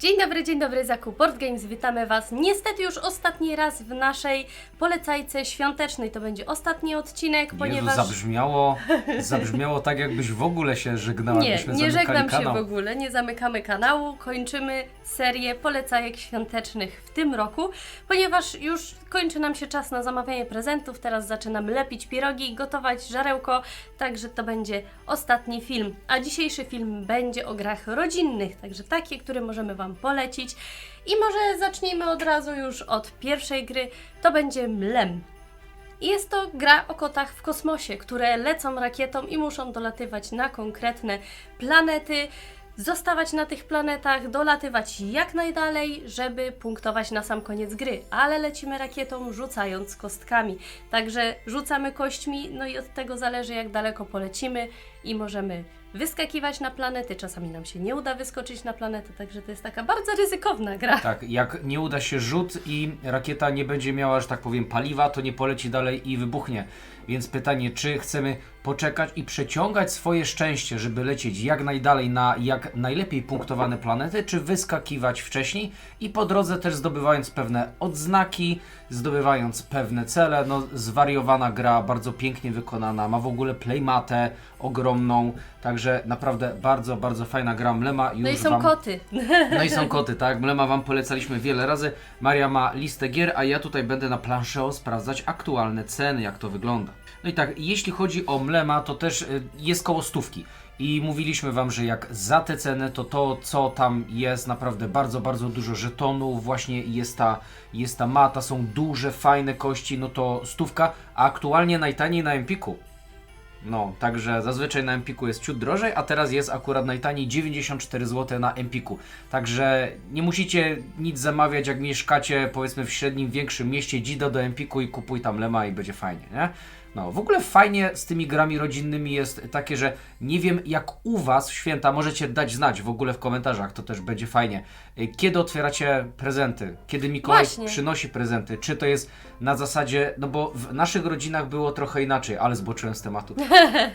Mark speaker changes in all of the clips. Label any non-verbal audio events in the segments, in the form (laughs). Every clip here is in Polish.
Speaker 1: Dzień dobry, dzień dobry, Zakup Board Games, witamy Was niestety już ostatni raz w naszej polecajce świątecznej. To będzie ostatni odcinek, ponieważ...
Speaker 2: Jezu, zabrzmiało, (laughs) zabrzmiało tak, jakbyś w ogóle się żegnała.
Speaker 1: Nie, nie żegnam się
Speaker 2: kanał.
Speaker 1: w ogóle, nie zamykamy kanału, kończymy serię polecajek świątecznych w tym roku, ponieważ już kończy nam się czas na zamawianie prezentów, teraz zaczynam lepić pierogi, gotować żarełko, także to będzie ostatni film. A dzisiejszy film będzie o grach rodzinnych, także takie, które możemy Wam polecić. I może zacznijmy od razu już od pierwszej gry, to będzie Mlem. Jest to gra o kotach w kosmosie, które lecą rakietą i muszą dolatywać na konkretne planety, zostawać na tych planetach, dolatywać jak najdalej, żeby punktować na sam koniec gry. Ale lecimy rakietą, rzucając kostkami. Także rzucamy kośćmi, no i od tego zależy, jak daleko polecimy i możemy wyskakiwać na planety. Czasami nam się nie uda wyskoczyć na planety, także to jest taka bardzo ryzykowna gra.
Speaker 2: Tak, jak nie uda się rzut i rakieta nie będzie miała, że tak powiem, paliwa, to nie poleci dalej i wybuchnie. Więc pytanie, czy chcemy poczekać i przeciągać swoje szczęście, żeby lecieć jak najdalej na jak najlepiej punktowane planety, czy wyskakiwać wcześniej i po drodze też zdobywając pewne odznaki, zdobywając pewne cele. No, zwariowana gra, bardzo pięknie wykonana, ma w ogóle playmatę ogromną, także naprawdę bardzo, bardzo fajna gra. Mlema już
Speaker 1: No i są
Speaker 2: wam...
Speaker 1: koty. (laughs)
Speaker 2: No i są koty, tak? Mlema Wam polecaliśmy wiele razy. Maria ma listę gier, a ja tutaj będę na planszeo sprawdzać aktualne ceny, jak to wygląda. No i tak, jeśli chodzi o Mlema, to też y, jest koło stówki. I mówiliśmy Wam, że jak za tę cenę, to to, co tam jest, naprawdę bardzo, bardzo dużo żetonów, właśnie jest ta, jest ta mata, są duże, fajne kości, no to stówka, a aktualnie najtaniej na Empiku. No, także zazwyczaj na Empiku jest ciut drożej, a teraz jest akurat najtaniej 94 zł na Empiku. Także nie musicie nic zamawiać, jak mieszkacie powiedzmy w średnim, większym mieście, dzida do Empiku i kupuj tam lema i będzie fajnie, nie? No, w ogóle fajnie z tymi grami rodzinnymi jest takie, że nie wiem jak u Was w święta, możecie dać znać w ogóle w komentarzach, to też będzie fajnie. Y, Kiedy otwieracie prezenty? Kiedy Mikołaj
Speaker 1: Właśnie.
Speaker 2: przynosi prezenty? Czy to jest na zasadzie, no bo w naszych rodzinach było trochę inaczej, ale zboczyłem z tematu.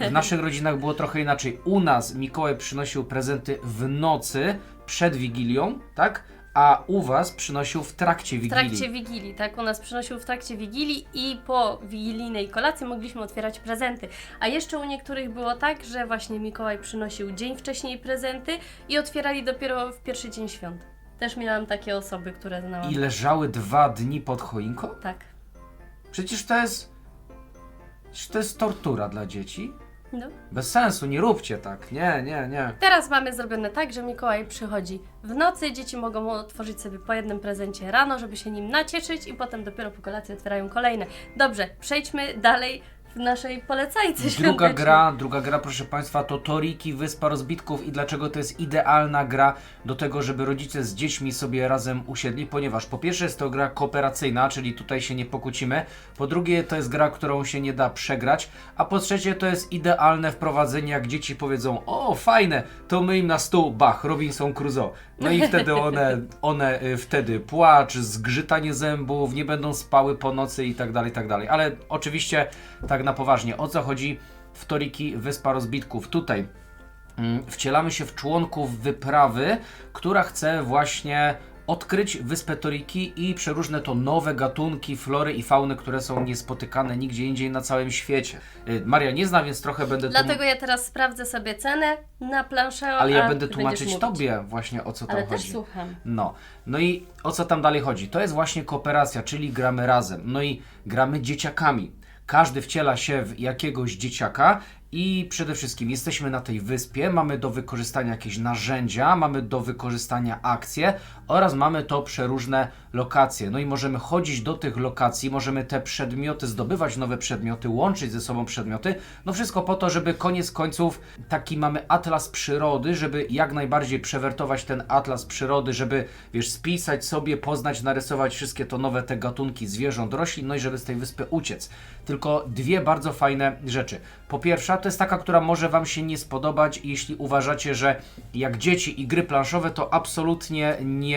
Speaker 2: W (laughs) naszych rodzinach było trochę inaczej. U nas Mikołaj przynosił prezenty w nocy przed Wigilią, tak? A u Was przynosił w trakcie
Speaker 1: W
Speaker 2: Wigilii.
Speaker 1: trakcie Wigilii, tak? U nas przynosił w trakcie Wigilii i po wigilijnej kolacji mogliśmy otwierać prezenty. A jeszcze u niektórych było tak, że właśnie Mikołaj przynosił dzień wcześniej prezenty i otwierali dopiero w pierwszy dzień świąt. Też miałam takie osoby, które znałam.
Speaker 2: I leżały dwa dni pod choinką?
Speaker 1: Tak.
Speaker 2: Przecież to jest. Przecież to jest tortura dla dzieci.
Speaker 1: No.
Speaker 2: Bez sensu, nie róbcie tak. Nie, nie, nie.
Speaker 1: Teraz mamy zrobione tak, że Mikołaj przychodzi w nocy, dzieci mogą otworzyć sobie po jednym prezencie rano, żeby się nim nacieszyć i potem dopiero po kolacji otwierają kolejne. Dobrze, przejdźmy dalej w naszej polecajce
Speaker 2: Druga
Speaker 1: świątecznej.
Speaker 2: gra, druga gra, proszę Państwa, to Toriki, Wyspa Rozbitków i dlaczego to jest idealna gra do tego, żeby rodzice z dziećmi sobie razem usiedli, ponieważ po pierwsze jest to gra kooperacyjna, czyli tutaj się nie pokłócimy, po drugie to jest gra, którą się nie da przegrać, a po trzecie to jest idealne wprowadzenie, jak dzieci powiedzą, o fajne, to my im na stół, bach, Robinson Crusoe. No i wtedy one, (laughs) one y, wtedy płacz, zgrzytanie zębów, nie będą spały po nocy i tak dalej, i tak dalej. Ale oczywiście tak na poważnie, o co chodzi w Toriki Wyspa Rozbitków? Tutaj mm, wcielamy się w członków wyprawy, która chce właśnie odkryć wyspę Toriki i przeróżne to nowe gatunki flory i fauny, które są niespotykane nigdzie indziej na całym świecie. Y, Maria nie zna, więc trochę będę
Speaker 1: Dlatego ja teraz sprawdzę sobie cenę na planszę.
Speaker 2: ale ja będę tłumaczyć. Tobie właśnie o co tam
Speaker 1: Ale
Speaker 2: chodzi.
Speaker 1: też słucham.
Speaker 2: No, no i o co tam dalej chodzi? To jest właśnie kooperacja, czyli gramy razem. No i gramy dzieciakami. Każdy wciela się w jakiegoś dzieciaka i przede wszystkim jesteśmy na tej wyspie, mamy do wykorzystania jakieś narzędzia, mamy do wykorzystania akcje oraz mamy to przeróżne lokacje. No i możemy chodzić do tych lokacji, możemy te przedmioty zdobywać, nowe przedmioty, łączyć ze sobą przedmioty. No wszystko po to, żeby koniec końców taki mamy atlas przyrody, żeby jak najbardziej przewertować ten atlas przyrody, żeby wiesz, spisać sobie, poznać, narysować wszystkie to nowe te gatunki zwierząt, roślin, no i żeby z tej wyspy uciec. Tylko dwie bardzo fajne rzeczy. Po pierwsza, to jest taka, która może Wam się nie spodobać, jeśli uważacie, że jak dzieci i gry planszowe, to absolutnie nie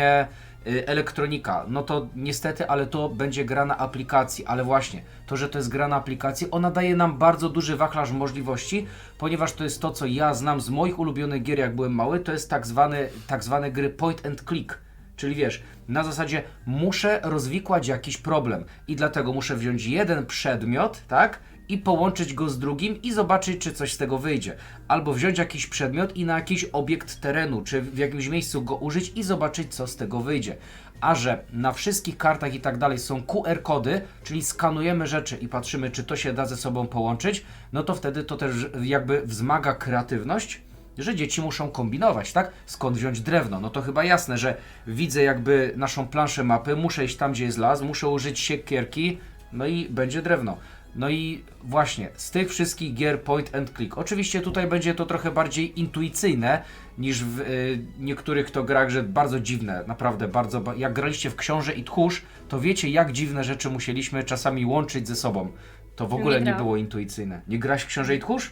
Speaker 2: y, elektronika, no to niestety, ale to będzie gra na aplikacji, ale właśnie, to, że to jest gra na aplikacji, ona daje nam bardzo duży wachlarz możliwości, ponieważ to jest to, co ja znam z moich ulubionych gier, jak byłem mały, to jest tak zwane, tak zwane gry point and click. Czyli wiesz, na zasadzie muszę rozwikłać jakiś problem i dlatego muszę wziąć jeden przedmiot, tak? I połączyć go z drugim i zobaczyć, czy coś z tego wyjdzie. Albo wziąć jakiś przedmiot i na jakiś obiekt terenu, czy w jakimś miejscu go użyć i zobaczyć, co z tego wyjdzie. A że na wszystkich kartach i tak dalej są QR-kody, czyli skanujemy rzeczy i patrzymy, czy to się da ze sobą połączyć, no to wtedy to też jakby wzmaga kreatywność że dzieci muszą kombinować, tak? Skąd wziąć drewno? No to chyba jasne, że widzę jakby naszą planszę mapy, muszę iść tam, gdzie jest las, muszę użyć siekierki, no i będzie drewno. No i właśnie, z tych wszystkich gier point and click. Oczywiście tutaj będzie to trochę bardziej intuicyjne niż w y, niektórych to grach, że bardzo dziwne, naprawdę bardzo. ba- Jak graliście w książę i tchórz, to wiecie, jak dziwne rzeczy musieliśmy czasami łączyć ze sobą. To w ogóle nie,
Speaker 1: grałam.
Speaker 2: było intuicyjne. Nie graś w książę i tchórz?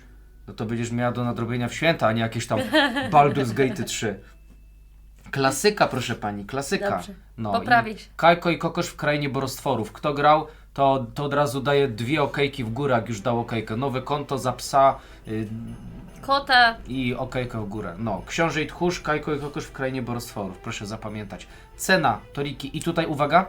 Speaker 2: No to będziesz miała do nadrobienia w święta, a nie jakieś tam (laughs) Baldur's Gate 3. Klasyka, proszę pani, klasyka.
Speaker 1: Dobrze,
Speaker 2: No,
Speaker 1: poprawię
Speaker 2: i. Kajko i Kokosz w Krainie Borostworów. Kto grał, to, to od razu daje dwie okejki w górę, jak już dał okejkę. Nowe konto za psa y,
Speaker 1: Kota,
Speaker 2: i okejkę w górę. No, Książę i Tchórz, Kajko i Kokosz w Krainie Borostworów. Proszę zapamiętać. Cena Toriki. I tutaj uwaga,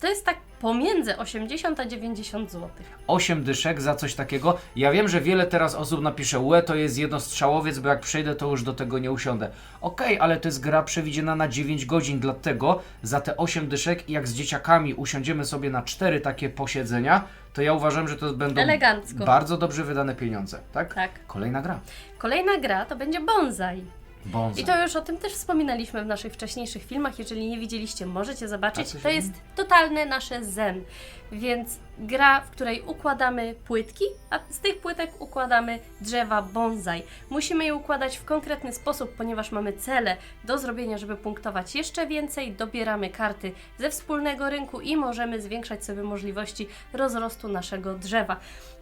Speaker 1: to jest tak pomiędzy 80 a 90 zł.
Speaker 2: 8 dyszek za coś takiego. Ja wiem, że wiele teraz osób napisze, łe, to jest jednostrzałowiec, bo jak przejdę, to już do tego nie usiądę. Okej, ale to jest gra przewidziana na 9 godzin, dlatego za te 8 dyszek, jak z dzieciakami usiądziemy sobie na 4 takie posiedzenia, to ja uważam, że to będą
Speaker 1: Elegancko.
Speaker 2: bardzo dobrze wydane pieniądze, tak?
Speaker 1: Tak.
Speaker 2: Kolejna gra.
Speaker 1: Kolejna gra to będzie bonsai.
Speaker 2: Bonza.
Speaker 1: I to już o tym też wspominaliśmy w naszych wcześniejszych filmach. Jeżeli nie widzieliście, możecie zobaczyć. To jest totalne nasze zen. Więc gra, w której układamy płytki, a z tych płytek układamy drzewa bonsai. Musimy je układać w konkretny sposób, ponieważ mamy cele do zrobienia, żeby punktować jeszcze więcej. Dobieramy karty ze wspólnego rynku i możemy zwiększać sobie możliwości rozrostu naszego drzewa.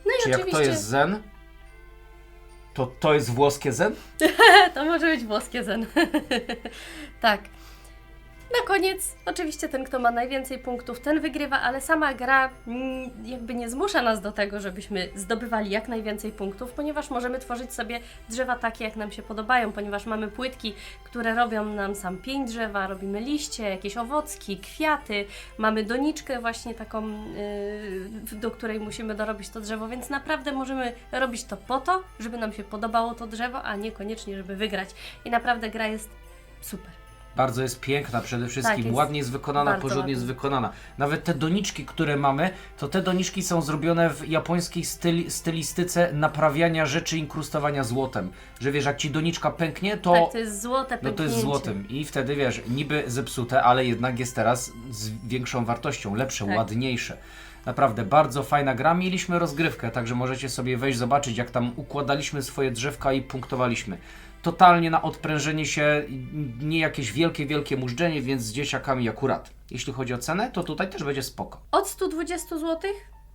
Speaker 1: No i
Speaker 2: Czy jak
Speaker 1: oczywiście
Speaker 2: to jest zen, to to jest włoskie zen? (laughs)
Speaker 1: To może być włoskie zen. (laughs) tak. Na koniec, oczywiście ten, kto ma najwięcej punktów, ten wygrywa, ale sama gra mm, jakby nie zmusza nas do tego, żebyśmy zdobywali jak najwięcej punktów, ponieważ możemy tworzyć sobie drzewa takie, jak nam się podobają, ponieważ mamy płytki, które robią nam sam pień drzewa, robimy liście, jakieś owocki, kwiaty, mamy doniczkę właśnie taką, yy, do której musimy dorobić to drzewo, więc naprawdę możemy robić to po to, żeby nam się podobało to drzewo, a niekoniecznie, żeby wygrać. I naprawdę gra jest super.
Speaker 2: Bardzo jest piękna przede wszystkim,
Speaker 1: Tak, jest
Speaker 2: ładnie jest wykonana,
Speaker 1: bardzo
Speaker 2: porządnie
Speaker 1: ładnie.
Speaker 2: jest wykonana. Nawet te doniczki, które mamy, to te doniczki są zrobione w japońskiej styli, stylistyce naprawiania rzeczy, inkrustowania złotem. Że wiesz, jak ci doniczka pęknie, to,
Speaker 1: tak, to jest złote
Speaker 2: no to jest
Speaker 1: pęknięcie.
Speaker 2: złotem. I wtedy wiesz, niby zepsute, ale jednak jest teraz z większą wartością, lepsze,
Speaker 1: Tak.
Speaker 2: ładniejsze. Naprawdę bardzo fajna gra. Mieliśmy rozgrywkę, także możecie sobie wejść, zobaczyć, jak tam układaliśmy swoje drzewka i punktowaliśmy. Totalnie na odprężenie się, nie jakieś wielkie, wielkie mużdżenie, więc z dzieciakami akurat. Jeśli chodzi o cenę, to tutaj też będzie spoko.
Speaker 1: Od 120 zł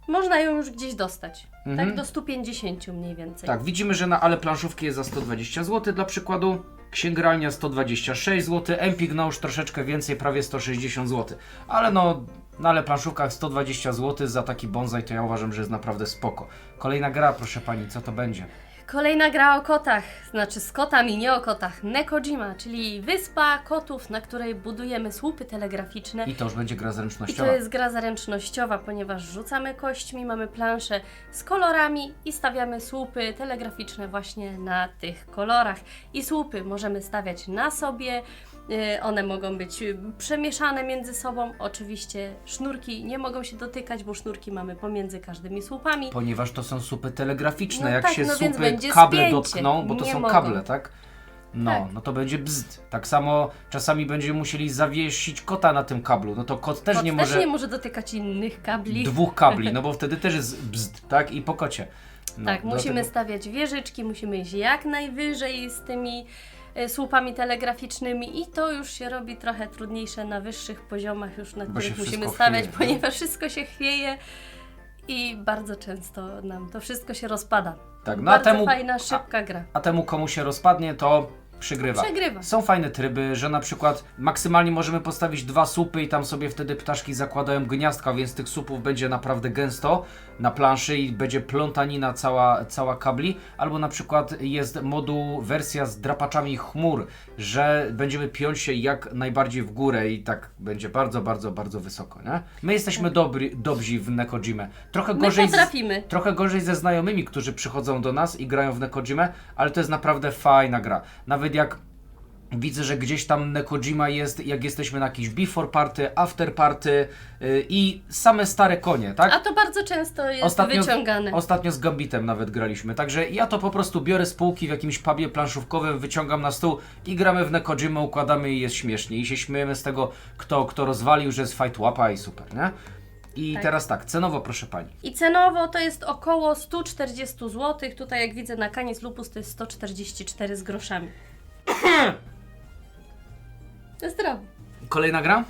Speaker 1: można ją już gdzieś dostać.
Speaker 2: Mhm.
Speaker 1: Tak do 150 mniej więcej.
Speaker 2: Tak, widzimy, że na ale planszówki jest za 120 zł dla przykładu. Księgralnia 126 zł, Empik no już troszeczkę więcej, prawie 160 zł. Ale no, na ale planszówkach 120 zł za taki bonsai to ja uważam, że jest naprawdę spoko. Kolejna gra, proszę pani, co to będzie?
Speaker 1: Kolejna gra o kotach, znaczy z kotami, nie o kotach. Nekojima, czyli wyspa kotów, na której budujemy słupy telegraficzne.
Speaker 2: I to już będzie gra
Speaker 1: I
Speaker 2: zręcznościowa.
Speaker 1: to jest gra zaręcznościowa, ponieważ rzucamy kośćmi, mamy planszę z kolorami i stawiamy słupy telegraficzne właśnie na tych kolorach. I słupy możemy stawiać na sobie, one mogą być y, przemieszane między sobą. Oczywiście sznurki nie mogą się dotykać, bo sznurki mamy pomiędzy każdymi słupami.
Speaker 2: Ponieważ to są słupy telegraficzne,
Speaker 1: No
Speaker 2: jak
Speaker 1: tak,
Speaker 2: się
Speaker 1: no
Speaker 2: słupy kable
Speaker 1: spięcie.
Speaker 2: dotkną, bo to
Speaker 1: Nie
Speaker 2: są
Speaker 1: mogą.
Speaker 2: kable, tak? No,
Speaker 1: Tak.
Speaker 2: no to będzie bzd. Tak samo czasami będziemy musieli zawiesić kota na tym kablu. No to kot też
Speaker 1: Kot
Speaker 2: nie
Speaker 1: też
Speaker 2: może
Speaker 1: nie może dotykać innych kabli.
Speaker 2: dwóch kabli, (laughs) no bo wtedy też jest bzd, tak? I po kocie. No,
Speaker 1: tak, musimy
Speaker 2: dlatego-
Speaker 1: stawiać wieżyczki, musimy iść jak najwyżej z tymi słupami telegraficznymi i to już się robi trochę trudniejsze na wyższych poziomach już, na
Speaker 2: Bo
Speaker 1: których musimy stawiać,
Speaker 2: chwieje,
Speaker 1: ponieważ wszystko się chwieje i bardzo często nam to wszystko się rozpada.
Speaker 2: Tak, no a
Speaker 1: bardzo
Speaker 2: temu,
Speaker 1: fajna, szybka gra.
Speaker 2: a temu komu się rozpadnie, to przegrywa.
Speaker 1: Przegrywa.
Speaker 2: Są fajne tryby, że na przykład maksymalnie możemy postawić dwa supy i tam sobie wtedy ptaszki zakładają gniazdka, więc tych supów będzie naprawdę gęsto na planszy i będzie plątanina cała, cała kabli. Albo na przykład jest moduł, wersja z drapaczami chmur, że będziemy piąć się jak najbardziej w górę i tak będzie bardzo, bardzo, bardzo wysoko, nie? My jesteśmy dobry, dobrzy w Nekojimę. Trochę gorzej z. Trochę gorzej ze znajomymi, którzy przychodzą do nas i grają w Nekojimę, ale to jest naprawdę fajna gra. Nawet jak widzę, że gdzieś tam Nekojima jest, jak jesteśmy na jakiejś before party, after party yy, i same stare konie, tak?
Speaker 1: A to bardzo często jest wyciągane.
Speaker 2: Ostatnio z Gambitem nawet graliśmy, także ja to po prostu biorę z półki w jakimś pubie planszówkowym, wyciągam na stół i gramy w Nekojimę, układamy i jest śmiesznie. I się śmiejemy z tego, kto, kto rozwalił, że jest fight łapa i super, nie? I
Speaker 1: Tak.
Speaker 2: teraz tak, cenowo proszę Pani.
Speaker 1: I cenowo to jest około 140 zł. Tutaj jak widzę na kaniec lupus to jest 144 z groszami. (clears throat) Zdrowo.
Speaker 2: Kolejna gra?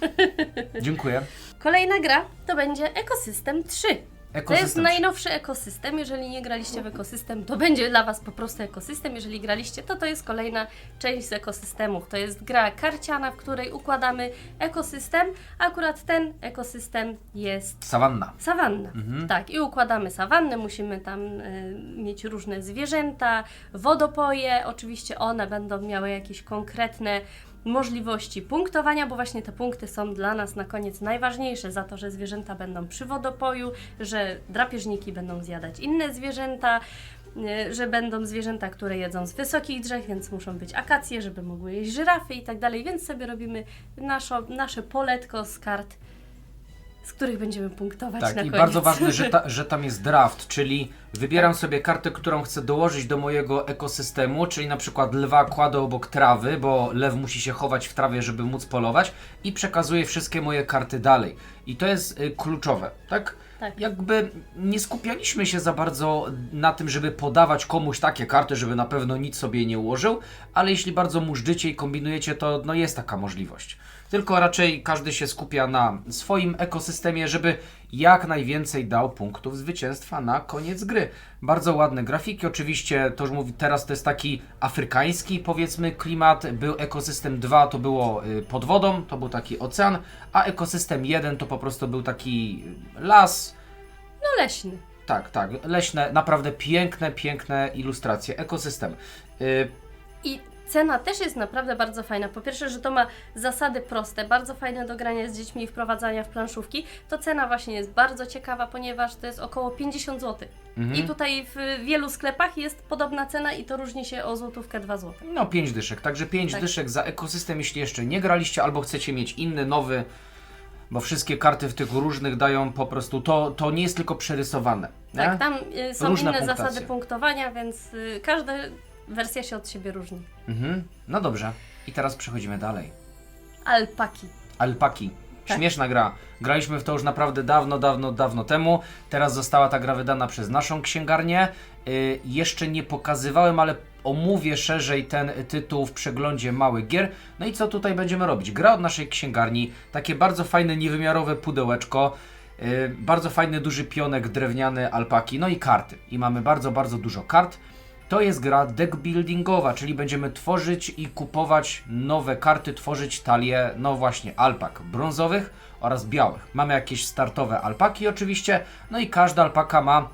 Speaker 2: Dziękuję.
Speaker 1: Kolejna gra to będzie Ekosystem 3. To jest
Speaker 2: Ekosystem.
Speaker 1: najnowszy ekosystem. Jeżeli nie graliście w ekosystem, to będzie dla Was po prostu ekosystem. Jeżeli graliście, to to jest kolejna część z ekosystemów. To jest gra karciana, w której układamy ekosystem. Akurat ten ekosystem jest
Speaker 2: Sawanna.
Speaker 1: Sawanna.
Speaker 2: Mhm.
Speaker 1: Tak, i układamy sawannę, musimy tam y, mieć różne zwierzęta, wodopoje, oczywiście one będą miały jakieś konkretne możliwości punktowania, bo właśnie te punkty są dla nas na koniec najważniejsze. Za to, że zwierzęta będą przy wodopoju, że drapieżniki będą zjadać inne zwierzęta, y, że będą zwierzęta, które jedzą z wysokich drzew, więc muszą być akacje, żeby mogły jeść żyrafy i tak dalej, więc sobie robimy nasze poletko z kart z których będziemy punktować na
Speaker 2: Tak, i
Speaker 1: koniec.
Speaker 2: bardzo ważne, że, ta, (laughs) że tam jest draft, czyli wybieram sobie kartę, którą chcę dołożyć do mojego ekosystemu, czyli na przykład lwa kładę obok trawy, bo lew musi się chować w trawie, żeby móc polować i przekazuję wszystkie moje karty dalej. I to jest y, kluczowe, tak?
Speaker 1: Tak.
Speaker 2: Jakby nie skupialiśmy się za bardzo na tym, żeby podawać komuś takie karty, żeby na pewno nic sobie nie ułożył, ale jeśli bardzo mużdżycie i kombinujecie, to no jest taka możliwość. Tylko raczej każdy się skupia na swoim ekosystemie, żeby jak najwięcej dał punktów zwycięstwa na koniec gry. Bardzo ładne grafiki, oczywiście to już mówi, teraz to jest taki afrykański powiedzmy klimat. Był ekosystem 2, to było y, pod wodą, to był taki ocean, a ekosystem 1 to po prostu był taki las,
Speaker 1: No leśny.
Speaker 2: tak, tak, leśne, naprawdę piękne, piękne ilustracje, ekosystem. Y,
Speaker 1: I cena też jest naprawdę bardzo fajna. Po pierwsze, że to ma zasady proste, bardzo fajne do grania z dziećmi i wprowadzania w planszówki. To cena właśnie jest bardzo ciekawa, ponieważ to jest około 50 zł.
Speaker 2: Mhm.
Speaker 1: I tutaj w wielu sklepach jest podobna cena i to różni się o złotówkę 2 zł.
Speaker 2: No, 5 dyszek. Także 5
Speaker 1: Tak.
Speaker 2: dyszek za ekosystem, jeśli jeszcze nie graliście, albo chcecie mieć inny, nowy, bo wszystkie karty w tych różnych dają po prostu. To, to nie jest tylko przerysowane. Nie?
Speaker 1: Tak, tam y, są
Speaker 2: Różne
Speaker 1: inne
Speaker 2: punktacje.
Speaker 1: zasady punktowania, więc y, każda wersja się od siebie różni.
Speaker 2: Mhm. No dobrze. I teraz przechodzimy dalej.
Speaker 1: Alpaki.
Speaker 2: Alpaki.
Speaker 1: Tak.
Speaker 2: Śmieszna gra. Graliśmy w to już naprawdę dawno, dawno, dawno temu. Teraz została ta gra wydana przez naszą księgarnię. Y, jeszcze nie pokazywałem, ale omówię szerzej ten tytuł w przeglądzie małych gier. No i co tutaj będziemy robić? Gra od naszej księgarni, takie bardzo fajne, niewymiarowe pudełeczko. y, bardzo fajny, duży pionek drewniany alpaki, no i karty. I mamy bardzo, bardzo dużo kart. To jest gra deck buildingowa, czyli będziemy tworzyć i kupować nowe karty, tworzyć talie, no właśnie, alpak brązowych oraz białych. Mamy jakieś startowe alpaki oczywiście, no i każda alpaka ma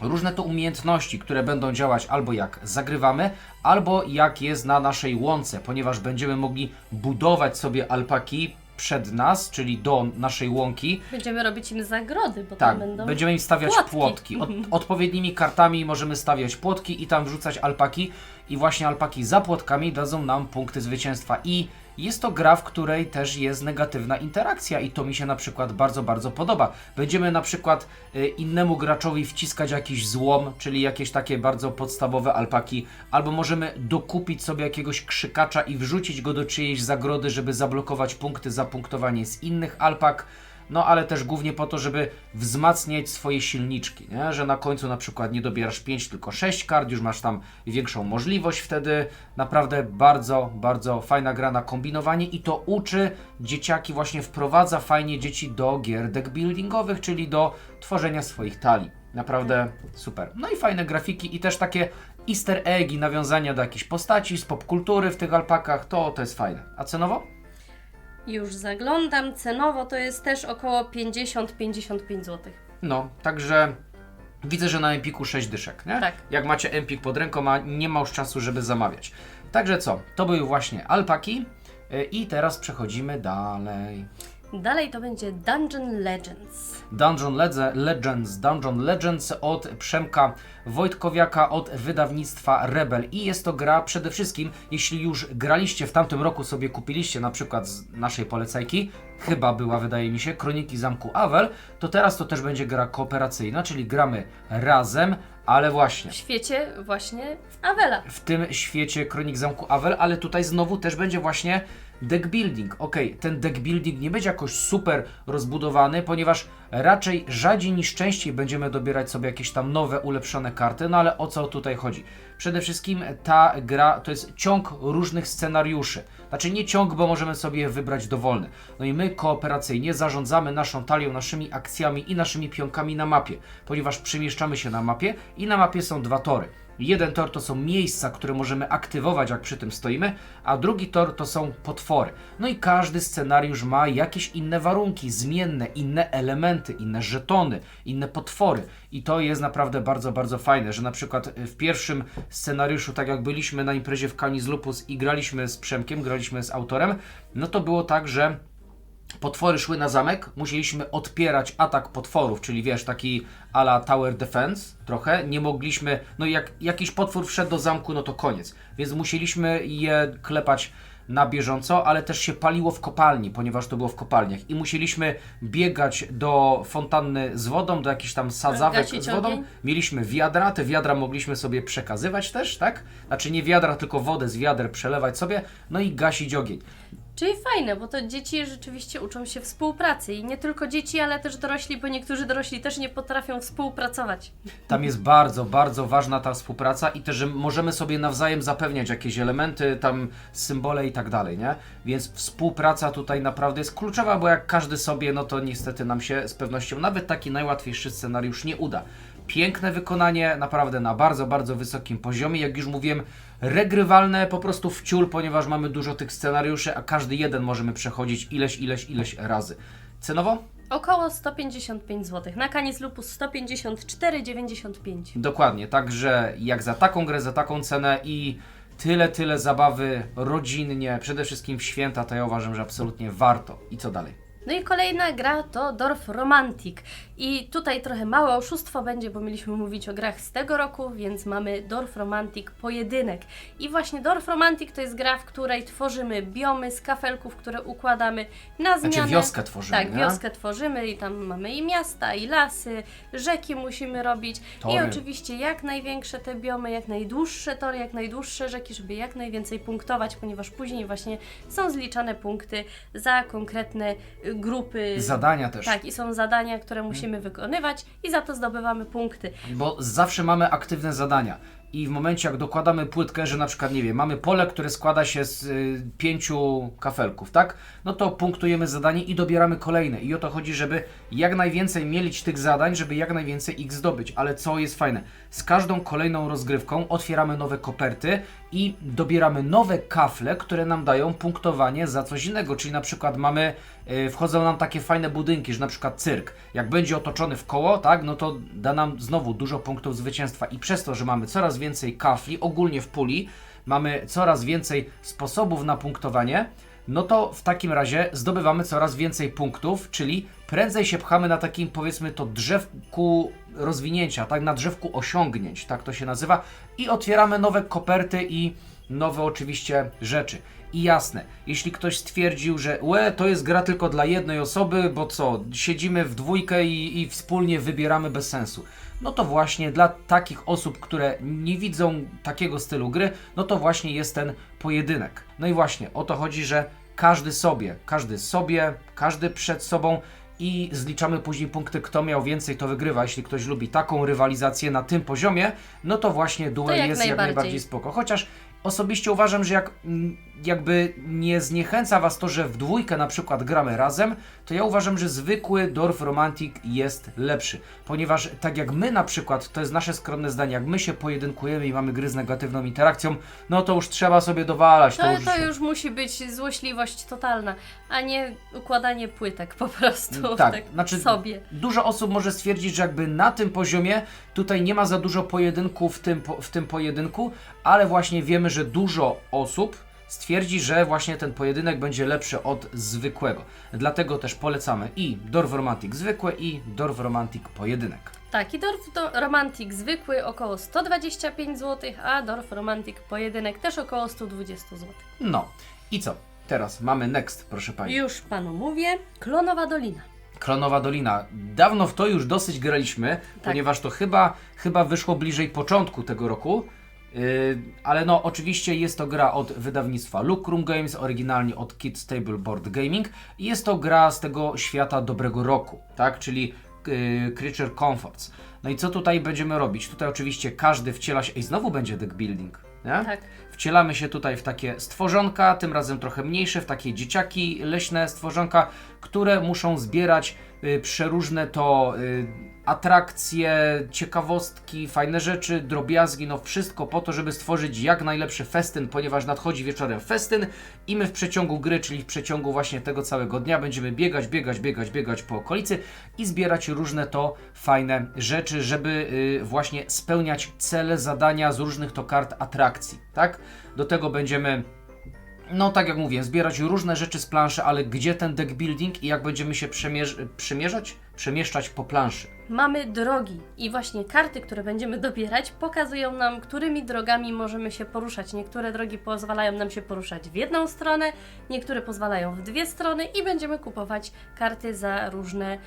Speaker 2: różne to umiejętności, które będą działać albo jak zagrywamy, albo jak jest na naszej łące, ponieważ będziemy mogli budować sobie alpaki przed nas, czyli do naszej łąki,
Speaker 1: Będziemy robić im zagrody, bo
Speaker 2: tak,
Speaker 1: tam będą
Speaker 2: będziemy im stawiać
Speaker 1: płotki.
Speaker 2: płotki. Od, odpowiednimi kartami możemy stawiać płotki i tam wrzucać alpaki. I właśnie alpaki za płotkami dadzą nam punkty zwycięstwa. I jest to gra, w której też jest negatywna interakcja i to mi się na przykład bardzo, bardzo podoba. Będziemy na przykład y, innemu graczowi wciskać jakiś złom, czyli jakieś takie bardzo podstawowe alpaki, albo możemy dokupić sobie jakiegoś krzykacza i wrzucić go do czyjejś zagrody, żeby zablokować punkty za punktowanie z innych alpak. No ale też głównie po to, żeby wzmacniać swoje silniczki, nie? że na końcu na przykład nie dobierasz 5, tylko 6 kart, już masz tam większą możliwość wtedy. Naprawdę bardzo, bardzo fajna gra na kombinowanie i to uczy dzieciaki, właśnie wprowadza fajnie dzieci do gier deck buildingowych, czyli do tworzenia swoich talii. Naprawdę super. No i fajne grafiki i też takie easter egg i nawiązania do jakichś postaci z popkultury w tych alpakach, to, to jest fajne. A cenowo?
Speaker 1: Już zaglądam, cenowo to jest też około 50-55 zł.
Speaker 2: No, także widzę, że na Empiku 6 dyszek, nie?
Speaker 1: Tak.
Speaker 2: Jak macie Empik pod ręką, a nie ma już czasu, żeby zamawiać. Także co, to były właśnie alpaki y, i teraz przechodzimy dalej.
Speaker 1: Dalej to będzie Dungeon Legends.
Speaker 2: Dungeon Ledze- Legends, Dungeon Legends od Przemka Wojtkowiaka od wydawnictwa Rebel i jest to gra przede wszystkim, jeśli już graliście w tamtym roku sobie kupiliście na przykład z naszej polecajki, chyba była wydaje mi się, Kroniki Zamku Avel, to teraz to też będzie gra kooperacyjna, czyli gramy razem, ale właśnie
Speaker 1: W świecie właśnie Avela.
Speaker 2: w tym świecie Kronik Zamku Avel, ale tutaj znowu też będzie właśnie deck building. Ok, ten deck building nie będzie jakoś super rozbudowany, ponieważ raczej rzadziej niż częściej będziemy dobierać sobie jakieś tam nowe, ulepszone karty, no ale o co tutaj chodzi? Przede wszystkim ta gra to jest ciąg różnych scenariuszy. Znaczy nie ciąg, bo możemy sobie wybrać dowolny. No i my kooperacyjnie zarządzamy naszą talią, naszymi akcjami i naszymi pionkami na mapie, ponieważ przemieszczamy się na mapie i na mapie są dwa tory. Jeden tor to są miejsca, które możemy aktywować, jak przy tym stoimy, a drugi tor to są potwory. No i każdy scenariusz ma jakieś inne warunki, zmienne, inne elementy, inne żetony, inne potwory. I to jest naprawdę bardzo, bardzo fajne, że na przykład w pierwszym scenariuszu, tak jak byliśmy na imprezie w Canis Lupus i graliśmy z Przemkiem, graliśmy z autorem, no to było tak, że potwory szły na zamek, musieliśmy odpierać atak potworów, czyli wiesz, taki ala Tower Defense trochę. Nie mogliśmy, no jak jakiś potwór wszedł do zamku, no to koniec. Więc musieliśmy je klepać na bieżąco, ale też się paliło w kopalni, ponieważ to było w kopalniach. I musieliśmy biegać do fontanny z wodą, do jakichś tam sadzawek
Speaker 1: Gasić
Speaker 2: z wodą.
Speaker 1: ogień?
Speaker 2: Mieliśmy wiadra, te wiadra mogliśmy sobie przekazywać też, tak? Znaczy nie wiadra, tylko wodę z wiader przelewać sobie, no i gasić ogień.
Speaker 1: Czyli fajne, bo to dzieci rzeczywiście uczą się współpracy i nie tylko dzieci, ale też dorośli, bo niektórzy dorośli też nie potrafią współpracować.
Speaker 2: Tam jest bardzo, bardzo ważna ta współpraca i też, że możemy sobie nawzajem zapewniać jakieś elementy, tam symbole i tak dalej, nie? Więc współpraca tutaj naprawdę jest kluczowa, bo jak każdy sobie, no to niestety nam się z pewnością nawet taki najłatwiejszy scenariusz nie uda. Piękne wykonanie, naprawdę na bardzo, bardzo wysokim poziomie. Jak już mówiłem, regrywalne po prostu w ciul, ponieważ mamy dużo tych scenariuszy, a każdy jeden możemy przechodzić ileś, ileś, ileś razy. Cenowo?
Speaker 1: Około 155 zł. Na Canis Lupus 154,95.
Speaker 2: Dokładnie, także jak za taką grę, za taką cenę i tyle, tyle zabawy rodzinnie, przede wszystkim w święta, to ja uważam, że absolutnie warto. I co dalej?
Speaker 1: No i kolejna gra to Dorf Romantic. I tutaj trochę małe oszustwo będzie, bo mieliśmy mówić o grach z tego roku, więc mamy Dorf Romantic Pojedynek. I właśnie Dorf Romantic to jest gra, w której tworzymy biomy z kafelków, które układamy na zmianę.
Speaker 2: Znaczy wioskę tworzymy,
Speaker 1: Tak,
Speaker 2: nie?
Speaker 1: wioskę tworzymy i tam mamy i miasta, i lasy, rzeki musimy robić. I
Speaker 2: Tory.
Speaker 1: oczywiście jak największe te biomy, jak najdłuższe tory, jak najdłuższe rzeki, żeby jak najwięcej punktować, ponieważ później właśnie są zliczane punkty za konkretne grupy.
Speaker 2: Zadania też.
Speaker 1: Tak, i są zadania, które musimy wykonywać i za to zdobywamy punkty.
Speaker 2: Bo zawsze mamy aktywne zadania. I w momencie, jak dokładamy płytkę, że na przykład, nie wiem, mamy pole, które składa się z y, pięciu kafelków, tak? No to punktujemy zadanie i dobieramy kolejne. I o to chodzi, żeby jak najwięcej mielić tych zadań, żeby jak najwięcej ich zdobyć. Ale co jest fajne? Z każdą kolejną rozgrywką otwieramy nowe koperty i dobieramy nowe kafle, które nam dają punktowanie za coś innego. Czyli na przykład mamy, y, wchodzą nam takie fajne budynki, że na przykład cyrk. Jak będzie otoczony w koło, tak, no to da nam znowu dużo punktów zwycięstwa. I przez to, że mamy coraz więcej kafli, ogólnie w puli, mamy coraz więcej sposobów na punktowanie, no to w takim razie zdobywamy coraz więcej punktów, czyli prędzej się pchamy na takim powiedzmy to drzewku rozwinięcia, tak, na drzewku osiągnięć, tak to się nazywa, i otwieramy nowe koperty i nowe oczywiście rzeczy. I jasne, jeśli ktoś stwierdził, że łe, to jest gra tylko dla jednej osoby, bo co, siedzimy w dwójkę i, i wspólnie wybieramy bez sensu. No to właśnie dla takich osób, które nie widzą takiego stylu gry, no to właśnie jest ten pojedynek. No i właśnie o to chodzi, że każdy sobie, każdy sobie, każdy przed sobą i zliczamy później punkty, kto miał więcej, to wygrywa. Jeśli ktoś lubi taką rywalizację na tym poziomie, no to właśnie duel
Speaker 1: jak
Speaker 2: jest jak
Speaker 1: najbardziej.
Speaker 2: najbardziej spoko. Chociaż osobiście uważam, że jak mm, jakby nie zniechęca Was to, że w dwójkę na przykład gramy razem, to ja uważam, że zwykły Dorf Romantic jest lepszy. Ponieważ tak jak my na przykład, to jest nasze skromne zdanie, jak my się pojedynkujemy i mamy gry z negatywną interakcją, no to już trzeba sobie dowalać.
Speaker 1: To,
Speaker 2: już,
Speaker 1: to już musi być złośliwość totalna, a nie układanie płytek po prostu
Speaker 2: Tak,
Speaker 1: tak,
Speaker 2: znaczy-
Speaker 1: sobie.
Speaker 2: Dużo osób może stwierdzić, że jakby na tym poziomie tutaj nie ma za dużo pojedynku w tym, w tym pojedynku, ale właśnie wiemy, że dużo osób stwierdzi, że właśnie ten pojedynek będzie lepszy od zwykłego. Dlatego też polecamy i Dorf Romantic zwykłe i Dorf Romantic pojedynek.
Speaker 1: Tak, i Dorf do Romantic zwykły około 125 zł, a Dorf Romantic pojedynek też około 120 zł.
Speaker 2: No i co? Teraz mamy next, proszę Pani.
Speaker 1: Już panu mówię, Klonowa Dolina.
Speaker 2: Klonowa Dolina. Dawno w to już dosyć graliśmy, ponieważ to chyba, chyba wyszło bliżej początku tego roku. Yy, ale no, oczywiście jest to gra od wydawnictwa Lucrum Games, oryginalnie od Kids Table Board Gaming. I jest to gra z tego świata dobrego roku, tak? Czyli yy, Creature Comforts. No i co tutaj będziemy robić? Tutaj oczywiście każdy wciela się. I znowu będzie deck building, nie?
Speaker 1: Tak.
Speaker 2: Wcielamy się tutaj w takie stworzonka, tym razem trochę mniejsze, w takie dzieciaki leśne stworzonka, które muszą zbierać przeróżne to y, atrakcje, ciekawostki, fajne rzeczy, drobiazgi, no wszystko po to, żeby stworzyć jak najlepszy festyn, ponieważ nadchodzi wieczorem festyn i my w przeciągu gry, czyli w przeciągu właśnie tego całego dnia będziemy biegać, biegać, biegać, biegać po okolicy i zbierać różne to fajne rzeczy, żeby y, właśnie spełniać cele, zadania z różnych to kart atrakcji, tak? Do tego będziemy no, tak jak mówię, zbierać różne rzeczy z planszy, ale gdzie ten deck building i jak będziemy się przemierz- przemierzać? Przemieszczać po planszy.
Speaker 1: Mamy drogi i właśnie karty, które będziemy dobierać, pokazują nam, którymi drogami możemy się poruszać. Niektóre drogi pozwalają nam się poruszać w jedną stronę, niektóre pozwalają w dwie strony i będziemy kupować karty za różne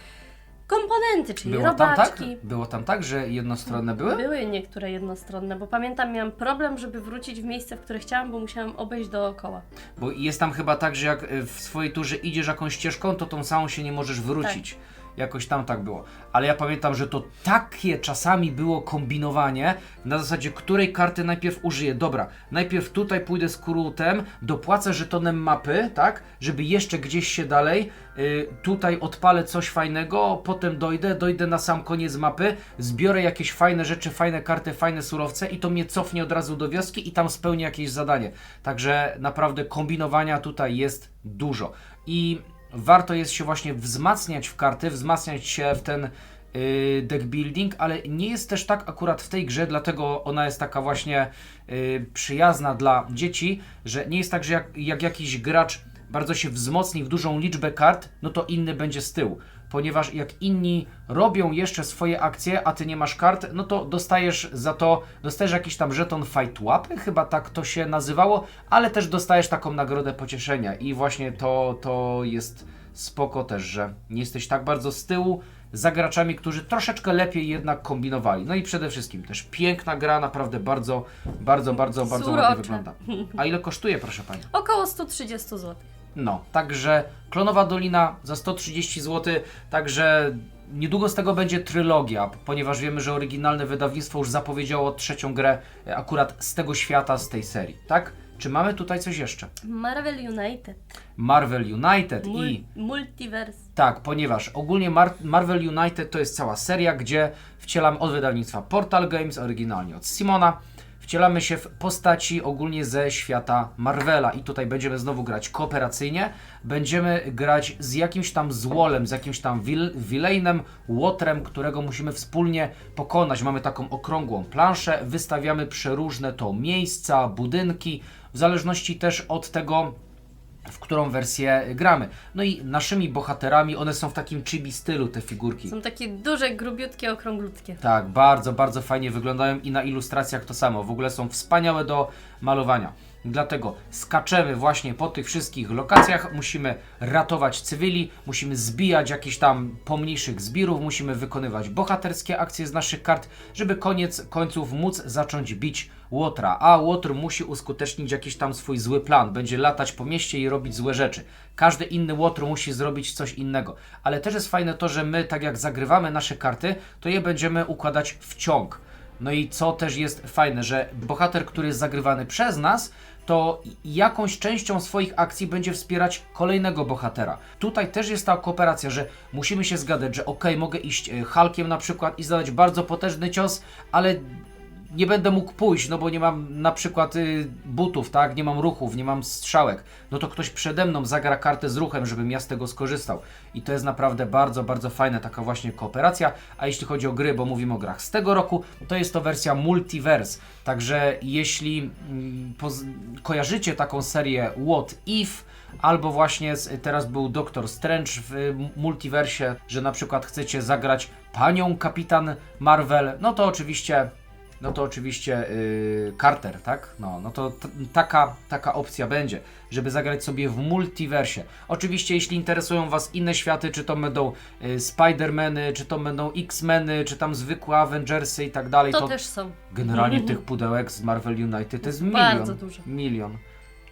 Speaker 1: komponenty, czyli
Speaker 2: Było tam tak?
Speaker 1: robaczki.
Speaker 2: Było tam tak, że jednostronne były?
Speaker 1: Były niektóre jednostronne, bo pamiętam, miałam problem, żeby wrócić w miejsce, w które chciałam, bo musiałam obejść dookoła.
Speaker 2: Bo jest tam chyba tak, że jak y, w swojej turze idziesz jakąś ścieżką, to tą samą się nie możesz wrócić. Jakoś tam tak było. Ale ja pamiętam, że to takie czasami było kombinowanie na zasadzie, której karty najpierw użyję. Dobra, najpierw tutaj pójdę skrótem, dopłacę żetonem mapy, tak? Żeby jeszcze gdzieś się dalej. y, tutaj odpalę coś fajnego, potem dojdę, dojdę na sam koniec mapy, zbiorę jakieś fajne rzeczy, fajne karty, fajne surowce i to mnie cofnie od razu do wioski i tam spełnię jakieś zadanie. Także naprawdę kombinowania tutaj jest dużo. I warto jest się właśnie wzmacniać w karty, wzmacniać się w ten yy, deck building, ale nie jest też tak akurat w tej grze, dlatego ona jest taka właśnie yy, przyjazna dla dzieci, że nie jest tak, że jak, jak jakiś gracz bardzo się wzmocni w dużą liczbę kart, no to inny będzie z tyłu. Ponieważ jak inni robią jeszcze swoje akcje, a ty nie masz kart, no to dostajesz za to, dostajesz jakiś tam żeton fight łapy, chyba tak to się nazywało, ale też dostajesz taką nagrodę pocieszenia i właśnie to, to jest spoko też, że nie jesteś tak bardzo z tyłu za graczami, którzy troszeczkę lepiej jednak kombinowali. No i przede wszystkim też piękna gra, naprawdę bardzo, bardzo, bardzo, bardzo ładnie
Speaker 1: Surocza.
Speaker 2: wygląda. A ile kosztuje, proszę Pani?
Speaker 1: Około 130 zł.
Speaker 2: No, także Klonowa Dolina za 130 zł, także niedługo z tego będzie trylogia, ponieważ wiemy, że oryginalne wydawnictwo już zapowiedziało trzecią grę e, akurat z tego świata, z tej serii, tak? Czy mamy tutaj coś jeszcze?
Speaker 1: Marvel United.
Speaker 2: Marvel United
Speaker 1: Mul-
Speaker 2: i
Speaker 1: Multiverse.
Speaker 2: tak, ponieważ ogólnie Mar Marvel United to jest cała seria, gdzie wcielamy od wydawnictwa Portal Games, oryginalnie od Simona. Wcielamy się w postaci ogólnie ze świata Marvela i tutaj będziemy znowu grać kooperacyjnie. Będziemy grać z jakimś tam złolem, z jakimś tam wil łotrem, którego musimy wspólnie pokonać. Mamy taką okrągłą planszę, wystawiamy przeróżne to miejsca, budynki, w zależności też od tego, w którą wersję gramy. No i naszymi bohaterami, one są w takim chibi stylu, te figurki.
Speaker 1: Są takie duże, grubiutkie, okrąglutkie.
Speaker 2: Tak, bardzo, bardzo fajnie wyglądają i na ilustracjach to samo. W ogóle są wspaniałe do malowania. Dlatego skaczemy właśnie po tych wszystkich lokacjach, musimy ratować cywili, musimy zbijać jakieś tam pomniejszych zbirów, musimy wykonywać bohaterskie akcje z naszych kart, żeby koniec końców móc zacząć bić Łotra. A Łotr musi uskutecznić jakiś tam swój zły plan, będzie latać po mieście i robić złe rzeczy. Każdy inny Łotr musi zrobić coś innego. Ale też jest fajne to, że my, tak jak zagrywamy nasze karty, to je będziemy układać w ciąg. No i co też jest fajne, że bohater, który jest zagrywany przez nas, to jakąś częścią swoich akcji będzie wspierać kolejnego bohatera. Tutaj też jest ta kooperacja, że musimy się zgadać, że ok, mogę iść e, Hulkiem na przykład i zadać bardzo potężny cios, ale nie będę mógł pójść, no bo nie mam na przykład y, butów, tak? Nie mam ruchów, nie mam strzałek. No to ktoś przede mną zagra kartę z ruchem, żebym ja z tego skorzystał. I to jest naprawdę bardzo, bardzo fajna taka właśnie kooperacja. A jeśli chodzi o gry, bo mówimy o grach z tego roku, to jest to wersja Multiverse. Także jeśli mm, kojarzycie taką serię What If, Albo właśnie z, teraz był Doktor Strange w y, multiversie, że na przykład chcecie zagrać panią kapitan Marvel, no to oczywiście no to oczywiście yy, Carter, tak? No, no to taka, taka opcja będzie, żeby zagrać sobie w multiversie. Oczywiście, jeśli interesują Was inne światy, czy to będą yy, Spider-Many, czy to będą X-Meny, czy tam zwykłe Avengersy i tak dalej,
Speaker 1: To też są.
Speaker 2: generalnie (laughs) tych pudełek z Marvel United to jest milion.
Speaker 1: Dużo.
Speaker 2: Milion.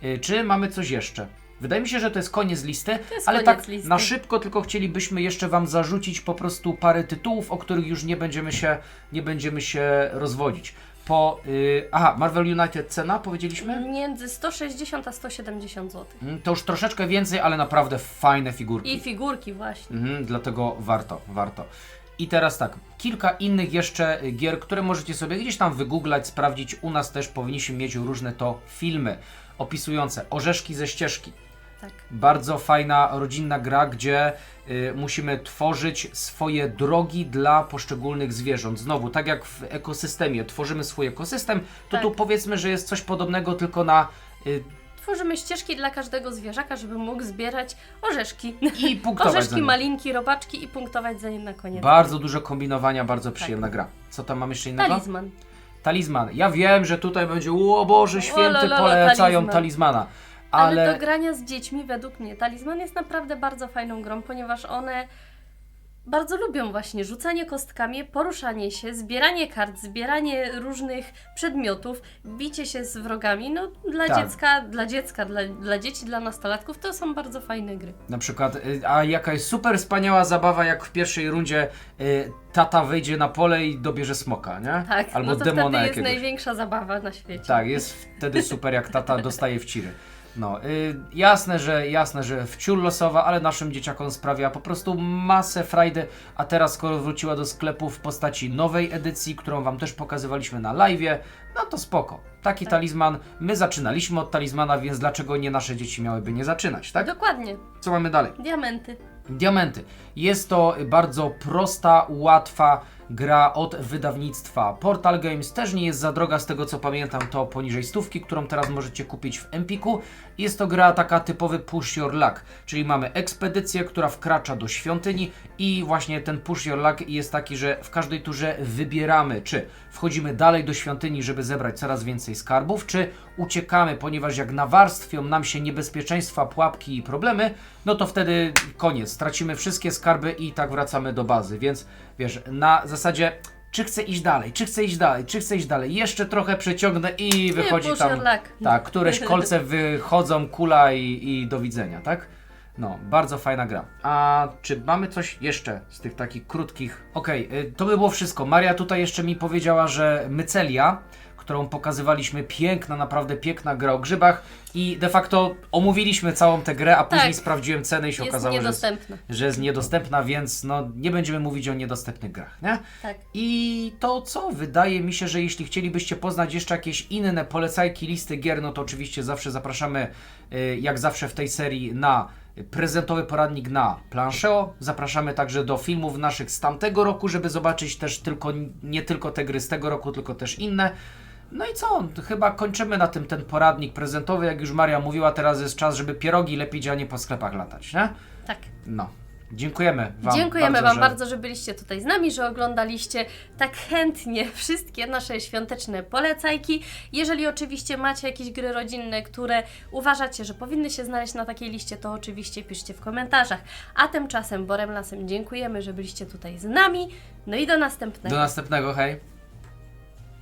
Speaker 2: Y, czy mamy coś jeszcze? Wydaje mi się, że to jest koniec listy,
Speaker 1: jest
Speaker 2: ale
Speaker 1: koniec
Speaker 2: tak
Speaker 1: listy.
Speaker 2: na szybko tylko chcielibyśmy jeszcze Wam zarzucić po prostu parę tytułów, o których już nie będziemy się, nie będziemy się rozwodzić. Po, y, aha, Marvel United cena powiedzieliśmy?
Speaker 1: Między 160 a 170 zł.
Speaker 2: Mm, To już troszeczkę więcej, ale naprawdę fajne figurki.
Speaker 1: I figurki właśnie.
Speaker 2: Mhm, dlatego warto, warto. I teraz tak, kilka innych jeszcze y, gier, które możecie sobie gdzieś tam wygooglać, sprawdzić. U nas też powinniśmy mieć różne to filmy opisujące orzeszki ze ścieżki.
Speaker 1: Tak.
Speaker 2: Bardzo fajna rodzinna gra, gdzie y, musimy tworzyć swoje drogi dla poszczególnych zwierząt. Znowu, tak jak w ekosystemie tworzymy swój ekosystem, to
Speaker 1: Tak.
Speaker 2: tu powiedzmy, że jest coś podobnego, tylko na y,
Speaker 1: Tworzymy ścieżki dla każdego zwierzaka, żeby mógł zbierać orzeszki.
Speaker 2: i (laughs) punktować za
Speaker 1: Orzeszki,
Speaker 2: nie.
Speaker 1: malinki, robaczki i punktować za nie na koniec.
Speaker 2: Bardzo dużo kombinowania, bardzo przyjemna gra. Co tam mamy jeszcze innego?
Speaker 1: Talizman.
Speaker 2: Talizman. Ja wiem, że tutaj będzie, o Boże Święty, polecają
Speaker 1: talizman.
Speaker 2: talizmana.
Speaker 1: Ale...
Speaker 2: Ale,
Speaker 1: do grania z dziećmi, według mnie, talizman jest naprawdę bardzo fajną grą, ponieważ one bardzo lubią właśnie rzucanie kostkami, poruszanie się, zbieranie kart, zbieranie różnych przedmiotów, bicie się z wrogami. No, dla
Speaker 2: Tak.
Speaker 1: dziecka, dla dziecka, dla, dla dzieci, dla nastolatków to są bardzo fajne gry.
Speaker 2: na przykład, y, a jaka jest super wspaniała zabawa, jak w pierwszej rundzie y, tata wejdzie na pole i dobierze smoka, nie?
Speaker 1: Tak,
Speaker 2: Albo
Speaker 1: no to
Speaker 2: demona
Speaker 1: wtedy jest
Speaker 2: jakiegoś.
Speaker 1: największa zabawa na świecie.
Speaker 2: Tak, jest wtedy super, jak tata dostaje w ciry. No, y, jasne, że jasne, że wciul losowa, ale naszym dzieciakom sprawia po prostu masę frajdy, a teraz skoro wróciła do sklepu w postaci nowej edycji, którą Wam też pokazywaliśmy na live'ie, no to spoko. Taki
Speaker 1: Tak.
Speaker 2: talizman, my zaczynaliśmy od talizmana, więc dlaczego nie nasze dzieci miałyby nie zaczynać, tak?
Speaker 1: Dokładnie.
Speaker 2: Co mamy dalej?
Speaker 1: Diamenty.
Speaker 2: Diamenty. Jest to bardzo prosta, łatwa gra od wydawnictwa Portal Games. Też nie jest za droga, z tego co pamiętam, to poniżej stówki, którą teraz możecie kupić w Empiku. Jest to gra taka typowy push your luck, czyli mamy ekspedycję, która wkracza do świątyni i właśnie ten push your luck jest taki, że w każdej turze wybieramy, czy wchodzimy dalej do świątyni, żeby zebrać coraz więcej skarbów, czy uciekamy, ponieważ jak nawarstwią nam się niebezpieczeństwa, pułapki i problemy, no to wtedy koniec, stracimy wszystkie skarby i tak wracamy do bazy, więc wiesz, na zasadzie czy chcę iść dalej, czy chcę iść dalej, czy chcę iść dalej, jeszcze trochę przeciągnę i wychodzi
Speaker 1: push
Speaker 2: tam,
Speaker 1: your luck.
Speaker 2: tak, któreś kolce wychodzą, kula i, i do widzenia, tak? No, bardzo fajna gra. A czy mamy coś jeszcze z tych takich krótkich? Okej, y, to by było wszystko. Maria tutaj jeszcze mi powiedziała, że Mycelia, którą pokazywaliśmy, piękna, naprawdę piękna gra o grzybach i de facto omówiliśmy całą tę grę, a później
Speaker 1: Tak.
Speaker 2: sprawdziłem cenę i się
Speaker 1: Jest
Speaker 2: okazało, że jest,
Speaker 1: niedostępna.
Speaker 2: że jest niedostępna, więc no nie będziemy mówić o niedostępnych grach, nie?
Speaker 1: Tak.
Speaker 2: I to co? Wydaje mi się, że jeśli chcielibyście poznać jeszcze jakieś inne polecajki, listy gier, no to oczywiście zawsze zapraszamy, y, jak zawsze w tej serii, na prezentowy poradnik na Plancheo. Zapraszamy także do filmów naszych z tamtego roku, żeby zobaczyć też tylko, nie tylko te gry z tego roku, tylko też inne. No i co? Chyba kończymy na tym ten poradnik prezentowy. Jak już Maria mówiła, teraz jest czas, żeby pierogi lepić, a nie po sklepach latać, nie?
Speaker 1: Tak.
Speaker 2: No. Dziękujemy Wam
Speaker 1: Dziękujemy
Speaker 2: bardzo,
Speaker 1: Wam
Speaker 2: że...
Speaker 1: bardzo, że byliście tutaj z nami, że oglądaliście tak chętnie wszystkie nasze świąteczne polecajki. Jeżeli oczywiście macie jakieś gry rodzinne, które uważacie, że powinny się znaleźć na takiej liście, to oczywiście piszcie w komentarzach. A tymczasem Borem Lasem dziękujemy, że byliście tutaj z nami. No i do następnego.
Speaker 2: Do następnego, hej!